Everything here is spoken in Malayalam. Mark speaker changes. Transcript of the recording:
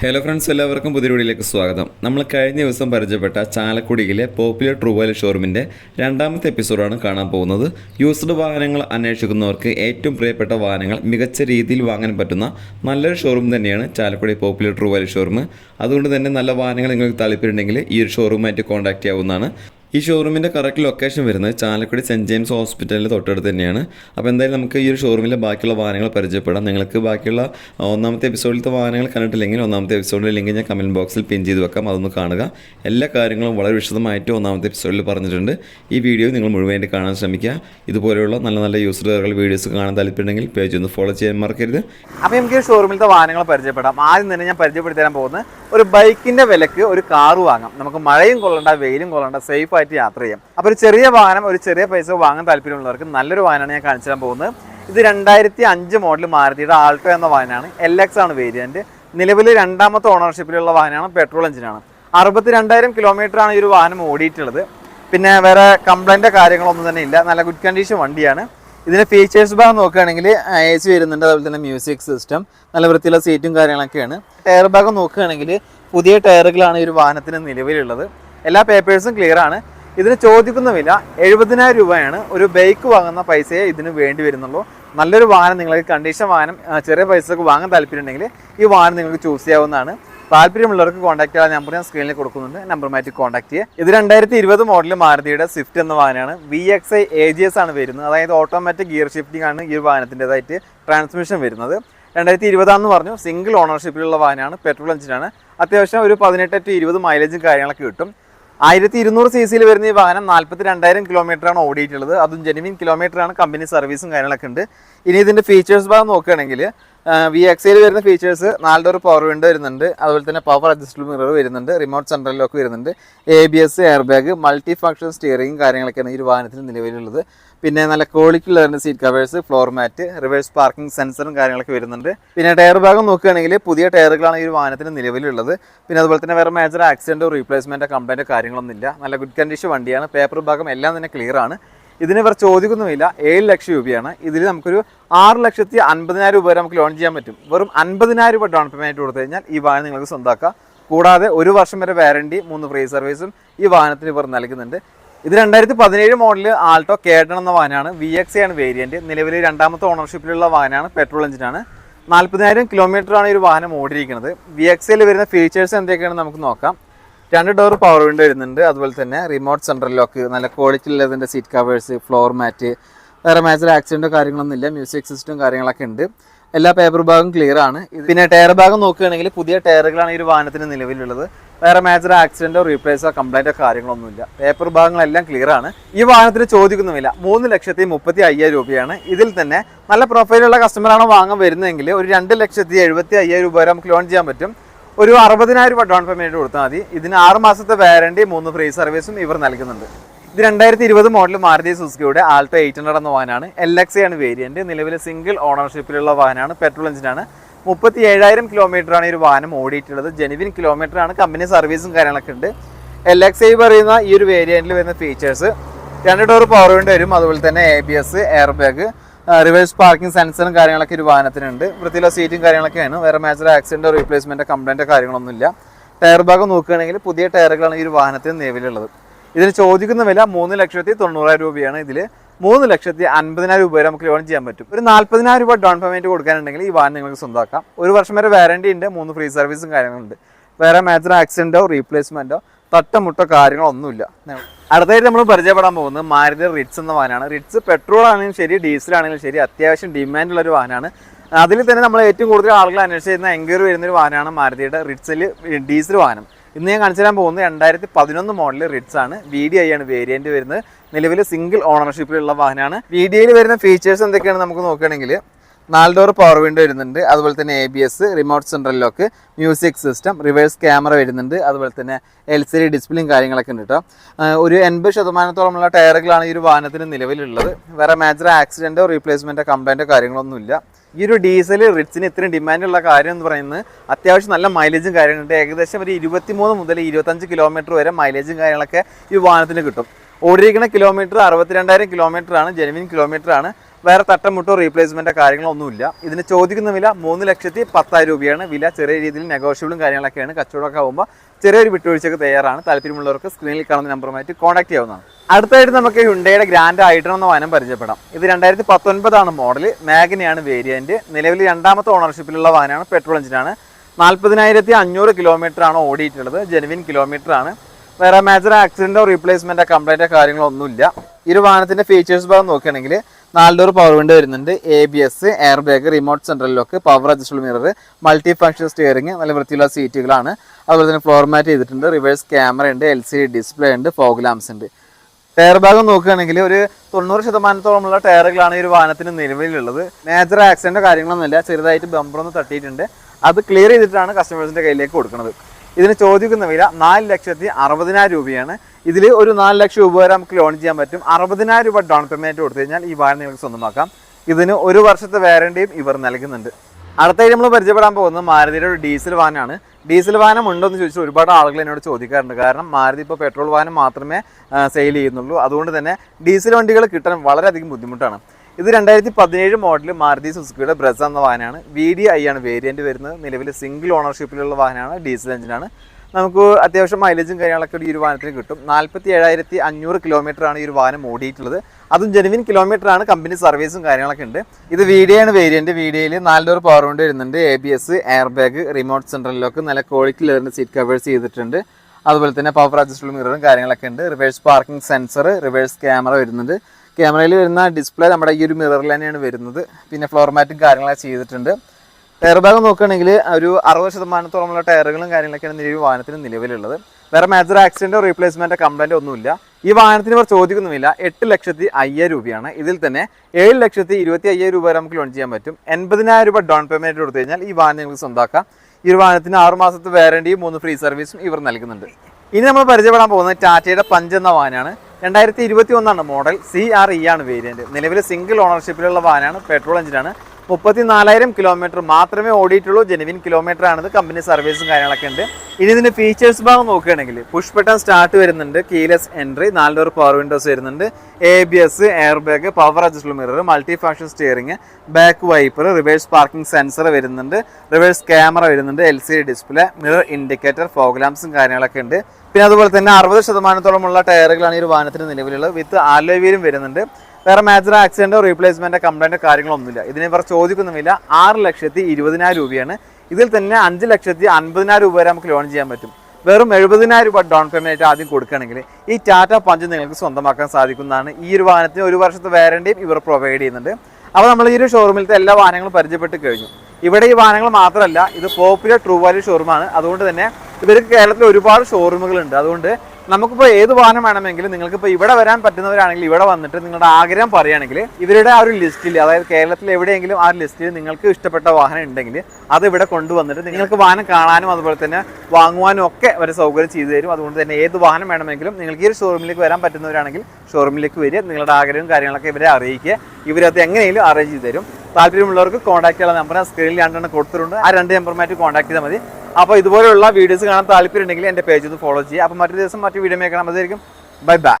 Speaker 1: ഹലോ ഫ്രണ്ട്സ് എല്ലാവർക്കും പുതിയ വീഡിയോയിലേക്ക് സ്വാഗതം. നമ്മൾ കഴിഞ്ഞ ദിവസം പരിചയപ്പെട്ട ചാലക്കുടിയിലെ പോപ്പുലർ ട്രൂവൽ ഷോറൂമിന്റെ രണ്ടാമത്തെ എപ്പിസോഡാണ് കാണാൻ പോകുന്നത്. യൂസ്ഡ് വാഹനങ്ങൾ അന്വേഷിക്കുന്നവർക്ക് ഏറ്റവും പ്രിയപ്പെട്ട വാഹനങ്ങൾ മികച്ച രീതിയിൽ വാങ്ങാൻ പറ്റുന്ന നല്ലൊരു ഷോറൂം തന്നെയാണ് ചാലക്കുടി പോപ്പുലർ ട്രൂവൽ ഷോറൂം അതുകൊണ്ട് തന്നെ നല്ല വാഹനങ്ങൾ നിങ്ങൾക്ക് താല്പര്യമുണ്ടെങ്കിൽ ഈ ഒരു ഷോറൂമായിട്ട് കോൺടാക്ട് ചെയ്യാവുന്നതാണ്. ഈ ഷോറൂമിന്റെ കറക്റ്റ് ലൊക്കേഷൻ വരുന്നത് ചാലക്കുടി സെന്റ് ജെയിംസ് ഹോസ്പിറ്റലിന്റെ തൊട്ടടുത്ത് തന്നെയാണ്. അപ്പോൾ എന്തായാലും നമുക്ക് ഈ ഒരു ഷോറൂമിലെ ബാക്കിയുള്ള വാഹനങ്ങൾ പരിചയപ്പെടാം. നിങ്ങൾക്ക് ബാക്കിയുള്ള ഒന്നാമത്തെ എപ്പിസോഡിലത്തെ വാഹനങ്ങൾ കണ്ടിട്ടില്ലെങ്കിൽ ഒന്നാമത്തെ എപ്പിസോഡിൽ ലിങ്ക് ഞാൻ കമന്റ് ബോക്സിൽ പിൻ ചെയ്ത് വെക്കാം. അതൊന്ന് കാണുക. എല്ലാ കാര്യങ്ങളും വളരെ വിശദമായിട്ട് ഒന്നാമത്തെ എപ്പിസോഡിൽ പറഞ്ഞിട്ടുണ്ട്. ഈ വീഡിയോ നിങ്ങൾ മുഴുവനായിട്ട് കാണാൻ ശ്രമിക്കുക. ഇതുപോലെയുള്ള നല്ല നല്ല യൂസറുകൾ വീഡിയോസ് കാണാൻ താല്പര്യമുണ്ടെങ്കിൽ പേജ് ഒന്ന് ഫോളോ ചെയ്യാൻ മറക്കരുത്.
Speaker 2: അപ്പോൾ നമുക്ക് ഈ ഷോറൂമിലത്തെ വാഹനങ്ങൾ പരിചയപ്പെടാം. ആദ്യം തന്നെ ഞാൻ പരിചയപ്പെടുത്തി തരാൻ പോകുന്നത് ഒരു ബൈക്കിന്റെ വിലക്ക് ഒരു കാറ് വാങ്ങാം. നമുക്ക് മഴയും കൊള്ളണ്ട വെയിലും കൊള്ളണ്ട സേഫ് ആയിട്ട് യാത്ര ചെയ്യാം. അപ്പോൾ ഒരു ചെറിയ വാഹനം ഒരു ചെറിയ പൈസ വാങ്ങാൻ താല്പര്യമുള്ളവർക്ക് നല്ലൊരു വാഹനമാണ് ഞാൻ കാണിച്ചു തരാൻ പോകുന്നത്. ഇത് രണ്ടായിരത്തി അഞ്ച് മോഡൽ മാരുതിയുടെ ആൾട്ടോ എന്ന വാഹനമാണ്. എൽ എക്സ് ആണ് വേരിയന്റ് നിലവിൽ രണ്ടാമത്തെ ഓണർഷിപ്പിലുള്ള വാഹനമാണ് പെട്രോൾ എഞ്ചിനാണ് അറുപത്തി രണ്ടായിരം കിലോമീറ്റർ ആണ് ഈ ഒരു വാഹനം ഓടിയിട്ടുള്ളത്. പിന്നെ വേറെ കംപ്ലൈന്റോ കാര്യങ്ങളൊന്നും തന്നെ ഇല്ല. നല്ല ഗുഡ് കണ്ടീഷൻ വണ്ടിയാണ്. ഇതിന്റെ ഫീച്ചേഴ്സ് ഭാഗം നോക്കുകയാണെങ്കിൽ എ സി വരുന്നുണ്ട്. അതുപോലെ തന്നെ മ്യൂസിക് സിസ്റ്റം നല്ല വൃത്തിയുള്ള സീറ്റും കാര്യങ്ങളൊക്കെയാണ്. ടയർ ഭാഗം നോക്കുകയാണെങ്കിൽ പുതിയ ടയറുകളാണ് ഈ ഒരു വാഹനത്തിന് നിലവിലുള്ളത്. എല്ലാ പേപ്പേഴ്സും ക്ലിയർ ആണ്. ഇതിന് ചോദിക്കുന്ന വില എഴുപതിനായിരം രൂപയാണ്. ഒരു ബൈക്ക് വാങ്ങുന്ന പൈസയെ ഇതിന് വേണ്ടി വരുന്നുള്ളൂ. നല്ലൊരു വാഹനം നിങ്ങൾക്ക് കണ്ടീഷൻ വാഹനം ചെറിയ പൈസക്ക് വാങ്ങാൻ താല്പര്യമുണ്ടെങ്കിൽ ഈ വാഹനം നിങ്ങൾക്ക് ചൂസ് ചെയ്യാവുന്നതാണ്. താല്പര്യമുള്ളവർക്ക് കോൺടാക്ട് ചെയ്യാൻ നമ്പർ ഞാൻ സ്ക്രീനിൽ കൊടുക്കുന്നുണ്ട്. നമ്പറുമായിട്ട് കോൺടാക്ട് ചെയ്യുക. ഇത് രണ്ടായിരത്തി ഇരുപത് മോഡൽ മാരുതിയുടെ സ്വിഫ്റ്റ് എന്ന വാഹനമാണ്. V X I A G S ആണ് വരുന്നത്. അതായത് ഓട്ടോമാറ്റിക് ഗിയർ ഷിഫ്റ്റിംഗ് ആണ് ഈ വാഹനത്തിന്റെതായിട്ട് ട്രാൻസ്മിഷൻ വരുന്നത്. രണ്ടായിരത്തി ഇരുപതാന്ന് പറഞ്ഞു സിംഗിൾ ഓണർഷിപ്പിലുള്ള വാഹനമാണ്. പെട്രോൾ എഞ്ചിനാണ് അത്യാവശ്യം ഒരു പതിനെട്ട് ടു ഇരുപത് മൈലേജും കാര്യങ്ങളൊക്കെ കിട്ടും. ആയിരത്തി ഇരുന്നൂറ് സി സിയിൽ വരുന്ന ഈ വാഹനം നാൽപ്പത്തി രണ്ടായിരം കിലോമീറ്റർ ആണ് ഓടിയിട്ടുള്ളത്. അതും ജെനുവിൻ കിലോമീറ്റർ ആണ് കമ്പനി സർവീസും കാര്യങ്ങളൊക്കെ ഉണ്ട്. ഇനി ഇതിന്റെ ഫീച്ചേഴ്സ് ഭാഗം നോക്കുകയാണെങ്കിൽ വി എക്സയിൽ വരുന്ന ഫീച്ചേഴ്സ് നാല് പവർ വിൻഡോ വരുന്നുണ്ട്. അതുപോലെ തന്നെ പവർ അഡ്ജസ്റ്റബിൾ മിറർ വരുന്നുണ്ട്. റിമോട്ട് സെൻട്രൽ ലോക്ക് വരുന്നുണ്ട്. A B S air bag multi function steering കാര്യങ്ങളൊക്കെയാണ് ഈ ഒരു വാഹനത്തിന് നിലവിലുള്ളത്. പിന്നെ നല്ല ക്വാളിറ്റി രണ്ട് seat covers floor mat reverse parking സെൻസറും കാര്യങ്ങളൊക്കെ വരുന്നുണ്ട്. പിന്നെ ടയർ ഭാഗം നോക്കുകയാണെങ്കിൽ പുതിയ ടയറുകളാണ് ഈ ഒരു വാഹനത്തിന് നിലവിലുള്ളത്. പിന്നെ അതുപോലെ തന്നെ വേറെ മേജർ ആക്സിഡന്റോ റീപ്ലേസ്മെന്റോ കംപ്ലൈന്റോ കാര്യങ്ങളൊന്നും ഇല്ല നല്ല ഗുഡ് കണ്ടീഷൻ വണ്ടിയാണ്. പേപ്പർ ഭാഗം എല്ലാം തന്നെ ക്ലിയർ ആണ്. ഇതിന് ഇവർ ചോദിക്കുന്നുമില്ല. ഏഴ് ലക്ഷം രൂപയാണ്. ഇതിൽ നമുക്കൊരു ആറ് ലക്ഷത്തി അൻപതിനായിരം രൂപ വരെ നമുക്ക് ലോൺ ചെയ്യാൻ പറ്റും. വെറും അൻപതിനായിരം രൂപ ഡൗൺ പേയ്മെന്റ് കൊടുത്തു കഴിഞ്ഞാൽ ഈ വാഹനം നിങ്ങൾക്ക് സ്വന്തമാക്കാം കൂടാതെ ഒരു വർഷം വരെ വാറണ്ടി മൂന്ന് ഫ്രീ സർവീസും ഈ വാഹനത്തിന് ഇവർ നൽകുന്നുണ്ട്. ഇത് രണ്ടായിരത്തി പതിനേഴ് മോഡൽ ആൾട്ടോ കേട്ടൺ എന്ന വാഹനമാണ്. വി എക്സ് ആണ് വേരിയന്റ് നിലവിൽ രണ്ടാമത്തെ ഓണർഷിപ്പിലുള്ള വാഹനമാണ് പെട്രോൾ എഞ്ചിനാണ് നാൽപ്പതിനായിരം കിലോമീറ്ററാണ് ഈ ഒരു വാഹനം ഓടിയിരിക്കുന്നത്. വി എക്സിൽ വരുന്ന ഫീച്ചേഴ്സ് എന്തൊക്കെയാണെന്ന് നമുക്ക് നോക്കാം. രണ്ട് ഡോർ പവർ വിൻഡോ വരുന്നുണ്ട്. അതുപോലെ തന്നെ റിമോട്ട് സെൻട്രൽ ലോക്ക് നല്ല ക്വാളിറ്റി ഉള്ളതിന്റെ സീറ്റ് കവേഴ്സ് ഫ്ലോർ മാറ്റ് വേറെ മേജർ ആക്സിഡന്റോ കാര്യങ്ങളൊന്നും ഇല്ല. മ്യൂസിക് സിസ്റ്റം കാര്യങ്ങളൊക്കെ ഉണ്ട്. എല്ലാ പേപ്പർ ഭാഗം ക്ലിയർ ആണ്. പിന്നെ ടയർ ഭാഗം നോക്കുകയാണെങ്കിൽ പുതിയ ടയറുകളാണ് ഈ ഒരു വാഹനത്തിന് നിലവിലുള്ളത്. വേറെ മേജർ ആക്സിഡന്റോ റീപ്ലേസോ കംപ്ലൈന്റോ കാര്യങ്ങളൊന്നുമില്ല പേപ്പർ ഭാഗങ്ങളെല്ലാം ക്ലിയർ ആണ്. ഈ വാഹനത്തിന് ചോദിക്കുന്നുമില്ല. മൂന്ന് ലക്ഷത്തി മുപ്പത്തി അയ്യായിരം രൂപയാണ്. ഇതിൽ തന്നെ നല്ല പ്രൊഫൈലുള്ള കസ്റ്റമറാണ് വാങ്ങാൻ വരുന്നതെങ്കിൽ ഒരു രണ്ട് ലക്ഷത്തി എഴുപത്തി അയ്യായിരം രൂപ വരെ നമുക്ക് ലോൺ ചെയ്യാൻ പറ്റും. ഒരു അറുപതിനായിരം രൂപ ഡൗൺ പേയ്മെന്റ് കൊടുത്താൽ മതി. ഇതിന് ആറ് മാസത്തെ വാറണ്ടി മൂന്ന് ഫ്രീ സർവീസും ഇവർ നൽകുന്നുണ്ട്. ഇത് രണ്ടായിരത്തി ഇരുപത് മോഡൽ മാരുതി സുസുക്കിയുടെ ആൾട്ടോ എയ്റ്റ് ഹൺഡ്രഡ് എന്ന വാഹനമാണ്. എൽ എക്സ് ആണ് വേരിയന്റ് നിലവിൽ സിംഗിൾ ഓണർഷിപ്പിലുള്ള വാഹനമാണ്. പെട്രോൾ എഞ്ചിനാണ് മുപ്പത്തി ഏഴായിരം കിലോമീറ്റർ ആണ് ഈ ഒരു വാഹനം ഓടിയിട്ടുള്ളത്. ജെനുവിൻ കിലോമീറ്റർ ആണ്. കമ്പനി സർവീസും കാര്യങ്ങളൊക്കെ ഉണ്ട്. എൽ എക്സ് ഐ പറയുന്ന ഈ ഒരു വേരിയന്റിൽ വരുന്ന ഫീച്ചേഴ്സ് രണ്ട് ഡോർ പവർ വിൻഡ് വരും അതുപോലെ തന്നെ A B S air bag reverse parking സെൻസറും കാര്യങ്ങളൊക്കെ ഒരു വാഹനത്തിനുണ്ട്. വൃത്തിയുള്ള സീറ്റും കാര്യങ്ങളൊക്കെയാണ് വേറെ മേജർ ആക്സിഡന്റോ റീപ്ലേസ്മെന്റോ കംപ്ലൈന്റോ കാര്യങ്ങളൊന്നുമില്ല ടയർ ഭാഗം നോക്കുകയാണെങ്കിൽ പുതിയ ടയറുകളാണ് ഈ ഒരു വാഹനത്തിന് നിലവിലുള്ളത്. ഇതിന് ചോദിക്കുന്ന വില മൂന്ന് ലക്ഷത്തി തൊണ്ണൂറായിരം രൂപയാണ്. ഇതിൽ മൂന്ന് ലക്ഷത്തി അൻപതിനായിരം രൂപ വരെ നമുക്ക് ലോൺ ചെയ്യാൻ പറ്റും. ഒരു നാൽപ്പതിനായിരം രൂപ ഡൗൺ പേയ്മെന്റ് കൊടുക്കാനുണ്ടെങ്കിൽ ഈ വാഹനം നിങ്ങൾക്ക് സ്വന്തമാക്കാം. ഒരു വർഷം വരെ വാറണ്ടി ഉണ്ട്. മൂന്ന് ഫ്രീ സർവീസും കാര്യങ്ങളുണ്ട്. വേറെ മേജർ ആക്സിഡന്റോ റീപ്ലേസ്മെന്റോ തട്ടമുട്ടോ കാര്യങ്ങളൊന്നുമില്ല അടുത്തായിട്ട് നമ്മൾ പരിചയപ്പെടാൻ പോകുന്നത് മാരുതി റിറ്റ്സ് എന്ന വാഹനമാണ്. റിറ്റ്സ് പെട്രോൾ ആണെങ്കിലും ശരി ഡീസൽ ആണെങ്കിലും ശരി അത്യാവശ്യം ഡിമാൻഡുള്ള ഒരു വാഹനമാണ്. അതിൽ തന്നെ നമ്മൾ ഏറ്റവും കൂടുതൽ ആളുകൾ അന്വേഷിച്ച് ചെയ്യുന്ന എൻക്വയറി വരുന്ന ഒരു വാഹനമാണ് മാരുതിയുടെ റിറ്റ്സിൽ ഡീസൽ വാഹനം. ഇന്ന് ഞാൻ കാണിച്ചു തരാൻ പോകുന്നത് രണ്ടായിരത്തി പതിനൊന്ന് മോഡൽ റിറ്റ്സ് ആണ്. വി ഡി ഐ ആണ് വേരിയന്റ് വരുന്നത്. നിലവിൽ സിംഗിൾ ഓണർഷിപ്പിലുള്ള വാഹനമാണ്. വി ഡി ഐയിൽ വരുന്ന ഫീച്ചേഴ്സ് എന്തൊക്കെയാണ് നമുക്ക് നോക്കുകയാണെങ്കിൽ നാല് ഡോർ പവർ വിൻഡോ വരുന്നുണ്ട്. അതുപോലെ തന്നെ A B S remote central lock music system reverse camera വരുന്നുണ്ട്. അതുപോലെ തന്നെ എൽ സി ഡി ഡിസ്പ്ലേയും കാര്യങ്ങളൊക്കെ ഉണ്ട് കേട്ടോ ഒരു എൺപത് ശതമാനത്തോളമുള്ള ടയറുകളാണ് ഈ ഒരു വാഹനത്തിന് നിലവിലുള്ളത്. വേറെ മേജർ റീപ്ലേസ്മെന്റോ കംപ്ലൈന്റോ കാര്യങ്ങളൊന്നുമില്ല ഈ ഒരു ഡീസൽ റിറ്റ്സിന് ഇത്രയും ഡിമാൻഡുള്ള കാര്യം എന്ന് പറയുന്നത് അത്യാവശ്യം നല്ല മൈലേജും കാര്യങ്ങളുണ്ട് ഏകദേശം ഒരു ഇരുപത്തിമൂന്ന് മുതൽ ഇരുപത്തഞ്ച് കിലോമീറ്റർ വരെ മൈലേജും കാര്യങ്ങളൊക്കെ ഈ വാഹനത്തിന് കിട്ടും. ഓടിയിരിക്കുന്ന കിലോമീറ്റർ അറുപത്തിരണ്ടായിരം കിലോമീറ്റർ ആണ്. ജെനുവിൻ കിലോമീറ്റർ ആണ്. വേറെ തട്ടമുട്ടോ റീപ്ലേസ്മെന്റോ കാര്യങ്ങളൊന്നുമില്ല. ഇതിന് ചോദിക്കുന്ന വില മൂന്ന് ലക്ഷത്തി പത്തായിരം രൂപയാണ്. വില ചെറിയ രീതിയിൽ നെഗോഷ്യബിളും കാര്യങ്ങളൊക്കെയാണ്. കച്ചവടമൊക്കെ ആകുമ്പോൾ ചെറിയൊരു വിട്ടുവീഴ്ചയൊക്കെ തയ്യാറാണ്. താല്പര്യമുള്ളവർക്ക് സ്ക്രീനിൽ കാണുന്ന നമ്പറുമായിട്ട് കോൺടാക്ട് ചെയ്യാവുന്നതാണ്. അടുത്തായിട്ട് നമുക്ക് ഹുണ്ടയുടെ ഗ്രാൻഡ് ഐട്ടൺ എന്ന വാഹനം പരിചയപ്പെടാം. ഇത് രണ്ടായിരത്തി പത്തൊൻപതാണ് മോഡൽ മാഗിനെയാണ് വേരിയന്റ് നിലവിൽ രണ്ടാമത്തെ ഓണർഷിപ്പിലുള്ള വാഹനമാണ്. പെട്രോൾ എഞ്ചിനാണ് നാൽപ്പതിനായിരത്തി അഞ്ഞൂറ് കിലോമീറ്റർ ആണ് ഓടിയിട്ടുള്ളത്. ജെനുവിൻ കിലോമീറ്റർ ആണ്. വേറെ മേജർ ആക്സിഡന്റോ റീപ്ലേസ്മെന്റോ കംപ്ലൈന്റോ കാര്യങ്ങളൊന്നുമില്ല. ഈ ഒരു വാഹനത്തിന്റെ ഫീച്ചേഴ്സ് ഭാഗം നോക്കുകയാണെങ്കിൽ നാല് ഡോർ പവർ വിൻഡ് വരുന്നുണ്ട്. A B S air bag remote central lock power adjustable mirror multi function steering നല്ല വൃത്തിയുള്ള സീറ്റുകളാണ് അതുപോലെ തന്നെ ഫ്ലോർ മാറ്റ് ചെയ്തിട്ടുണ്ട്. റിവേഴ്സ് ക്യാമറ ഉണ്ട് എൽ സി ഡി ഡിസ്പ്ലേ ഉണ്ട് ഫോഗ് ലാംസ് ഉണ്ട്. ടയർ ഭാഗം നോക്കുകയാണെങ്കിൽ ഒരു തൊണ്ണൂറ് ശതമാനത്തോളമുള്ള ടയറുകളാണ് ഈ ഒരു വാഹനത്തിന് നിലവിലുള്ളത്. മേജർ ആക്സിഡന്റോ കാര്യങ്ങളൊന്നുമില്ല. ചെറുതായിട്ട് ബമ്പർ ഒന്ന് തട്ടിയിട്ടുണ്ട്. അത് ക്ലിയർ ചെയ്തിട്ടാണ് കസ്റ്റമേഴ്സിന്റെ കയ്യിലേക്ക് കൊടുക്കുന്നത്. ഇതിന് ചോദിക്കുന്ന വില നാല് ലക്ഷത്തി അറുപതിനായിരം രൂപയാണ്. ഇതിൽ ഒരു നാല് ലക്ഷം രൂപ വരെ നമുക്ക് ലോൺ ചെയ്യാൻ പറ്റും. അറുപതിനായിരം രൂപ ഡൗൺ പേയ്മെന്റ് കൊടുത്തു കഴിഞ്ഞാൽ ഈ വാഹനം നിങ്ങൾക്ക് സ്വന്തമാക്കാം. ഇതിന് ഒരു വർഷത്തെ വാറണ്ടിയും ഇവർ നൽകുന്നുണ്ട്. അടുത്തായി നമ്മൾ പരിചയപ്പെടാൻ പോകുന്നത് മാരുതിയുടെ ഒരു ഡീസൽ വാഹനമാണ് ഡീസൽ വാഹനം ഉണ്ടോ എന്ന് ചോദിച്ചാൽ ഒരുപാട് ആളുകൾ എന്നോട് ചോദിക്കാറുണ്ട്. കാരണം മാരുതി ഇപ്പോൾ പെട്രോൾ വാഹനം മാത്രമേ സെയിൽ ചെയ്യുന്നുള്ളൂ. അതുകൊണ്ട് തന്നെ ഡീസൽ വണ്ടികൾ കിട്ടാൻ വളരെയധികം ബുദ്ധിമുട്ടാണ്. ഇത് രണ്ടായിരത്തി പതിനേഴ് മോഡൽ മാരുതി സുസുക്കിയുടെ ബ്രസ എന്ന വാഹനമാണ്. വി ഡി ഐ ആണ് വേരിയന്റ് വരുന്നത്. നിലവിൽ സിംഗിൾ ഓണർഷിപ്പിലുള്ള വാഹനമാണ്. ഡീസൽ എഞ്ചിനാണ് നമുക്ക് അത്യാവശ്യം മൈലേജും കാര്യങ്ങളൊക്കെ ഈ ഒരു വാഹനത്തിന് കിട്ടും. നാൽപ്പത്തി ഏഴായിരത്തി അഞ്ഞൂറ് കിലോമീറ്ററാണ് ഈ ഒരു വാഹനം ഓടിയിട്ടുള്ളത്. അതും ജെനുവിൻ കിലോമീറ്റർ ആണ്. കമ്പനി സർവീസും കാര്യങ്ങളൊക്കെ ഉണ്ട്. ഇത് വീഡിയോ ആണ് വേരിയന്റ് വീഡിയോയിൽ ഡോർ പവർ കൊണ്ട് വരുന്നുണ്ട്. A B S air bag remote central lock നല്ല ക്വാളിറ്റി ലെവലിന്റെ സീറ്റ് കവേഴ്സ് ചെയ്തിട്ടുണ്ട്. അതുപോലെ തന്നെ പവർ അഡ്ജസ്റ്റബിൾ മിററും കാര്യങ്ങളൊക്കെ ഉണ്ട്. Reverse parking sensor reverse camera വരുന്നുണ്ട്. ക്യാമറയിൽ വരുന്ന ഡിസ്പ്ലേ നമ്മുടെ ഈ ഒരു മിററിൽ തന്നെയാണ് വരുന്നത്. പിന്നെ ഫ്ലോർ മാറ്റും കാര്യങ്ങളൊക്കെ ചെയ്തിട്ടുണ്ട്. ടയർ ഭാഗം നോക്കുകയാണെങ്കിൽ ഒരു അറുപത് ശതമാനത്തോളമുള്ള ടയറുകളും കാര്യങ്ങളൊക്കെയാണ് നിലവിൽ വാഹനത്തിന് നിലവിലുള്ളത്. വേറെ മേജർ ആക്സിഡന്റോ റീപ്ലേസ്മെന്റോ കംപ്ലൈന്റോ ഒന്നുമില്ല. ഈ വാഹനത്തിന് ഇവർ ചോദിക്കുന്നുമില്ല. എട്ട് ലക്ഷത്തി അയ്യായിരം രൂപയാണ്. ഇതിൽ തന്നെ ഏഴ് ലക്ഷത്തി ഇരുപത്തി അയ്യായിരം രൂപ വരെ നമുക്ക് ലോൺ ചെയ്യാൻ പറ്റും. എൺപതിനായിരം രൂപ ഡൗൺ പേയ്മെന്റ് കൊടുത്തു കഴിഞ്ഞാൽ ഈ വാഹനം നിങ്ങൾക്ക് സ്വന്തമാക്കാം ഈ ഒരു വാഹനത്തിന് ആറ് മാസത്തെ വാറണ്ടിയും മൂന്ന് ഫ്രീ സർവീസും ഇവർ നൽകുന്നുണ്ട്. ഇനി നമ്മൾ പരിചയപ്പെടാൻ പോകുന്നത് ടാറ്റയുടെ പഞ്ച് എന്ന വാഹനമാണ്. രണ്ടായിരത്തി ഇരുപത്തി ഒന്നാണ് മോഡൽ. സി ആർ ഇ ആണ് വേരിയന്റ് നിലവിൽ സിംഗിൾ ഓണർഷിപ്പിലുള്ള വാഹനമാണ്. പെട്രോൾ എഞ്ചിനാണ് മുപ്പത്തി നാലായിരം കിലോമീറ്റർ മാത്രമേ ഓടിയിട്ടുള്ളൂ. ജെനുവിൻ കിലോമീറ്റർ ആണിത്. കമ്പനി സർവീസും കാര്യങ്ങളൊക്കെ ഉണ്ട്. ഇനി ഇതിന്റെ ഫീച്ചേഴ്സ് ഭാഗം നോക്കുകയാണെങ്കിൽ പുഷ് ബട്ടൺ സ്റ്റാർട്ട് വരുന്നുണ്ട്. കീലെസ് എൻട്രി നാല് ഡോർ പവർ വിൻഡോസ് വരുന്നുണ്ട്. A B S air bag power adjustable mirror multi function steering back wiper reverse parking sensor വരുന്നുണ്ട്. റിവേഴ്സ് ക്യാമറ വരുന്നുണ്ട് L C D display mirror indicator ഫോഗ്ലാംസും കാര്യങ്ങളൊക്കെ ഉണ്ട്. പിന്നെ അതുപോലെ തന്നെ അറുപത് ശതമാനത്തോളമുള്ള ടയറുകളാണ് ഈ ഒരു വാഹനത്തിന് നിലവിലുള്ളത്. വിത്ത് ആലോവീലും വരുന്നുണ്ട്. വേറെ മേജർ ആക്സിഡന്റോ റീപ്ലേസ്മെന്റോ കംപ്ലൈന്റോ കാര്യങ്ങളൊന്നുമില്ല. ഇതിന് ഇവർ ചോദിക്കുന്നുമില്ല. ആറ് ലക്ഷത്തി ഇരുപതിനായിരം രൂപയാണ്. ഇതിൽ തന്നെ അഞ്ച് ലക്ഷത്തി അൻപതിനായിരം രൂപ വരെ നമുക്ക് ലോൺ ചെയ്യാൻ പറ്റും. വെറും എഴുപതിനായിരം രൂപ ഡൗൺ പേയ്മെന്റ് ആദ്യം കൊടുക്കുകയാണെങ്കിൽ ഈ ടാറ്റ പഞ്ച് നിങ്ങൾക്ക് സ്വന്തമാക്കാൻ സാധിക്കുന്നതാണ്. ഈ ഒരു വാഹനത്തിന് ഒരു വർഷത്തെ വാറണ്ടിയും ഇവർ പ്രൊവൈഡ് ചെയ്യുന്നുണ്ട്. അപ്പോൾ നമ്മൾ ഈ ഒരു ഷോറൂമിലത്തെ എല്ലാ വാഹനങ്ങളും പരിചയപ്പെട്ട് കഴിഞ്ഞു. ഇവിടെ ഈ വാഹനങ്ങൾ മാത്രമല്ല ഇത് പോപ്പുലർ ട്രൂ വാല്യൂ ഷോറൂമാണ് അതുകൊണ്ട് തന്നെ ഇവർക്ക് കേരളത്തിൽ ഒരുപാട് ഷോറൂമുകളുണ്ട് അതുകൊണ്ട് നമുക്കിപ്പോൾ ഏത് വാഹനം വേണമെങ്കിലും നിങ്ങൾക്കിപ്പോൾ ഇവിടെ വരാൻ പറ്റുന്നവരാണെങ്കിൽ ഇവിടെ വന്നിട്ട് നിങ്ങളുടെ ആഗ്രഹം പറയുകയാണെങ്കിൽ ഇവരുടെ ആ ഒരു ലിസ്റ്റിൽ അതായത് കേരളത്തിൽ എവിടെയെങ്കിലും ആ ലിസ്റ്റിൽ നിങ്ങൾക്ക് ഇഷ്ടപ്പെട്ട വാഹനം ഉണ്ടെങ്കിൽ അത് ഇവിടെ കൊണ്ടുവന്നിട്ട് നിങ്ങൾക്ക് വാഹനം കാണാനും അതുപോലെ തന്നെ വാങ്ങുവാനും ഒക്കെ ഒരു സൗകര്യം ചെയ്തു തരും. അതുകൊണ്ട് തന്നെ ഏത് വാഹനം വേണമെങ്കിലും നിങ്ങൾക്ക് ഈ ഷോറൂമിലേക്ക് വരാൻ പറ്റുന്നവരാണെങ്കിൽ ഷോറൂമിലേക്ക് വരിക. നിങ്ങളുടെ ആഗ്രഹവും കാര്യങ്ങളൊക്കെ ഇവരെ അറിയിക്കുക. ഇവരത് എങ്ങനെയും അറേഞ്ച് ചെയ്ത് തരും. താല്പര്യമുള്ളവർക്ക് കോൺടാക്ട് ചെയ്യാനുള്ള നമ്പർ സ്ക്രീനിൽ രണ്ടെണ്ണം കൊടുത്തിട്ടുണ്ട്. ആ രണ്ട് നമ്പറുമായിട്ട് കോൺടാക്ട് ചെയ്താൽ മതി. അപ്പോൾ ഇതുപോലെയുള്ള വീഡിയോസ് കാണാൻ താല്പര്യം ഉണ്ടെങ്കിൽ എന്റെ പേജ് ഒന്ന് ഫോളോ ചെയ്യുക. അപ്പോൾ മറ്റു ദിവസം മറ്റു വീഡിയോ മേക്കണം അതായിരിക്കും ബൈ ബൈ